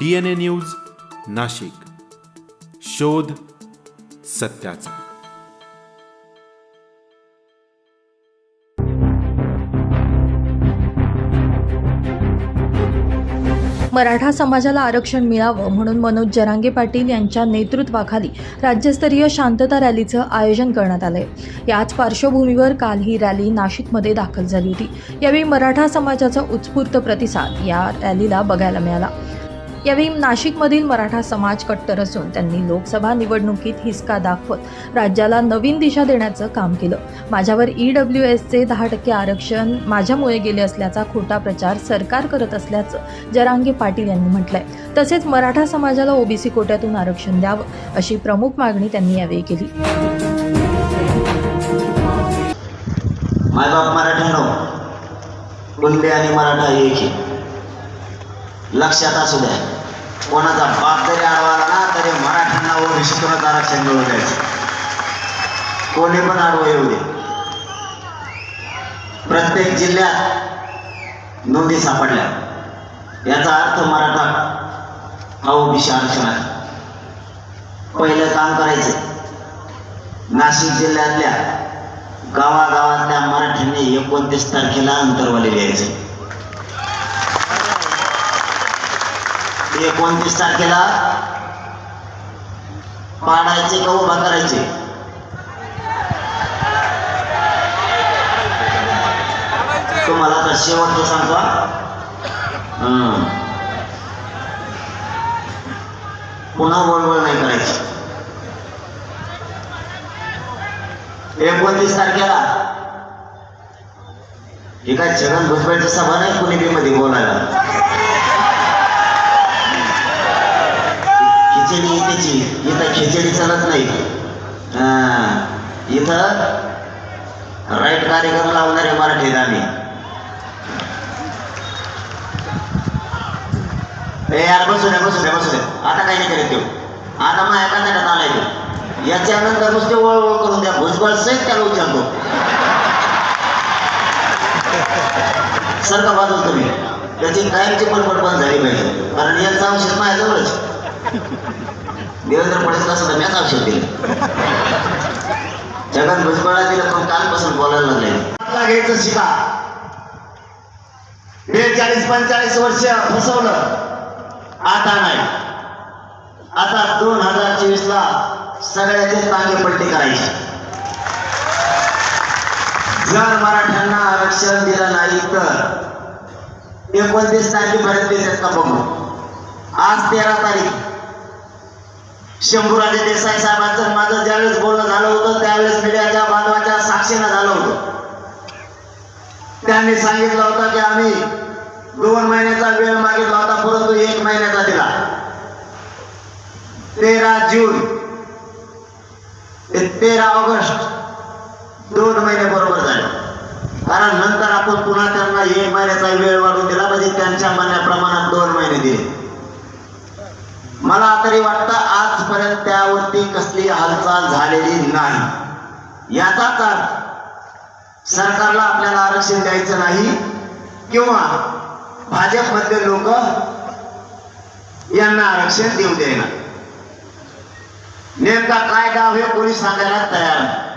DNA news Nashik. शोध सत्याचा. मराठा समाजाला आरक्षण मिळावं म्हणून मनोज जरांगे पाटील यांच्या नेतृत्वाखाली राज्यस्तरीय शांतता रॅलीचं आयोजन करण्यात आलंय. याच पार्श्वभूमीवर काल ही रॅली नाशिकमध्ये दाखल झाली होती. यावेळी मराठा समाजाचा उत्स्फूर्त प्रतिसाद या रॅलीला बघायला मिळाला. यावेळी नाशिकमधील मराठा समाज कट्टर असून त्यांनी लोकसभा निवडणुकीत हिसका दाखवत राज्याला नवीन दिशा देण्याचं काम केलं. माझ्यावर ई डब्ल्यू एसचे दहा टक्के आरक्षण माझ्यामुळे गेले असल्याचा खोटा प्रचार सरकार करत असल्याचं जरांगे पाटील यांनी म्हटलंय. तसेच मराठा समाजाला ओबीसी कोट्यातून आरक्षण द्यावं अशी प्रमुख मागणी त्यांनी यावेळी केली. मायबाप मराठ्यानो आणि मराठा यायची. लक्षात असू द्या. कोणाचा बाप जरी आडवाला ना तरी मराठ्यांना ओबीसीतूनच आरक्षण मिळवून द्यायचं. कोणी पण आडवं येऊ दे. प्रत्येक जिल्ह्यात नोंदी सापडल्या. याचा अर्थ मराठा हा ओबीसी आरक्षण आहे. पहिलं काम करायचं. नाशिक जिल्ह्यातल्या गावागावातल्या मराठ्यांनी एकोणतीस तारखेला अंतरवाली लिहायचे. एकोणतीस तारखेला पाडायचे का उभा करायचे? तुम्हाला आता शेवटचं सांगतो पुन्हा वळवळ नाही करायची. एकोणतीस तारखेला एका छगन भुजबळची सभा नाही कुणी बी मध्ये बोलायला खिचडी त्याची इथं खिचडी चालत नाही. इथं राईट कार्यक्रम लावणारे मराठी आम्ही यार बसू द्या बसू द्या बसू द्या. आता काही नाही करीत देऊ आता माझ्या कांद्यात आलाय तो याच्यानंतर नुसते वळवळ करून द्या. भुजबळ सहित त्याला उचलतो. का बाजू तुम्ही. त्याची कायमची पण बंद झाली पाहिजे. कारण यांचा अंश माझ्याजवळच. देवेंद्र फडणवीस असं तर औषध दिलं. जगन भुजबळा दिलं पण कालपासून बोलायला लागले. घ्यायचं शिका. बेचाळीस पंचेचाळीस वर्ष फसवलं. आता नाही. आता दोन हजार चोवीस ला सगळ्याचे तांगे पलटी करायची. जर मराठ्यांना आरक्षण दिलं नाही तर एकोणतीस तारखेपर्यंत बघू आज तेरा तारीख. शंभूराजे देसाई साहेबांचं माझं ज्यावेळेस बोलणं झालं होतं त्यावेळेस मीडियाच्या बांधवाच्या साक्षीनं झालं होतं. त्यांनी सांगितलं होतं की आम्ही दोन महिन्याचा वेळ मागितला होता परंतु एक महिन्याचा दिला. तेरा जून ते तेरा ऑगस्ट दोन महिने बरोबर झाले. कारण नंतर आपण पुन्हा त्यांना एक महिन्याचा वेळ वाढून दिला म्हणजे त्यांच्या म्हणण्याप्रमाणात दोन महिने दिले. मला तरी वाटतं आजपर्यंत त्यावरती कसली हालचाल झालेली नाही. याचाच अर्थ सरकारला आपल्याला आरक्षण द्यायचं नाही किंवा भाजपमधले लोक यांना आरक्षण देऊ देणार नेमका काय डाव हे कोणी सांगायला तयार नाही.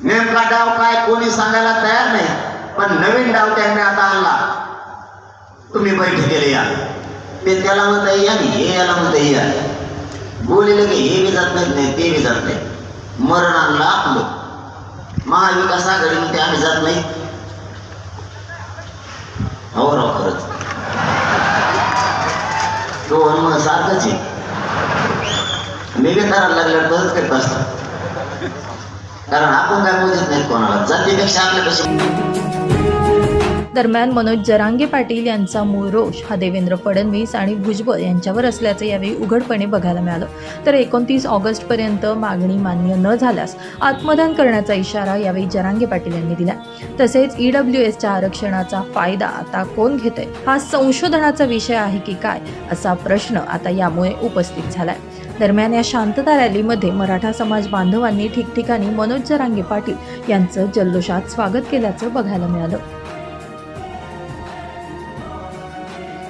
नेमका डाव काय कोणी सांगायला तयार नाही पण नवीन डाव त्यांनी आता आणला. तुम्ही बैठकीला या. ते त्याला म्हणता या आणि हे याला म्हणता या बोलले की हे बी जात नाहीत नाही ते बी जात नाही मरण आणलं आपलं. महाविकास म्हणते आम्ही जात नाही. हो राव खरंच. तो मग सारखंच आहे. मी बी करायला लागल्यावर तसंच करत असतो. कारण आपण काय बोलत नाही कोणाला. जातीपेक्षा आपल्यापेक्षा दरम्यान मनोज जरांगे पाटील यांचा मूळ रोष हा देवेंद्र फडणवीस आणि भुजबळ यांच्यावर असल्याचं यावेळी उघडपणे बघायला मिळालं. तर एकोणतीस ऑगस्टपर्यंत मागणी मान्य न झाल्यास आत्मदान करण्याचा इशारा यावेळी जरांगे पाटील यांनी दिला. तसेच ईडब्ल्यू एसच्या आरक्षणाचा फायदा आता कोण घेतोय? हा संशोधनाचा विषय आहे की काय? असा प्रश्न आता यामुळे उपस्थित झालाय. दरम्यान या शांतता रॅलीमध्ये मराठा समाज बांधवांनी ठिकठिकाणी मनोज जरांगे पाटील यांचं जल्लोषात स्वागत केल्याचं बघायला मिळालं.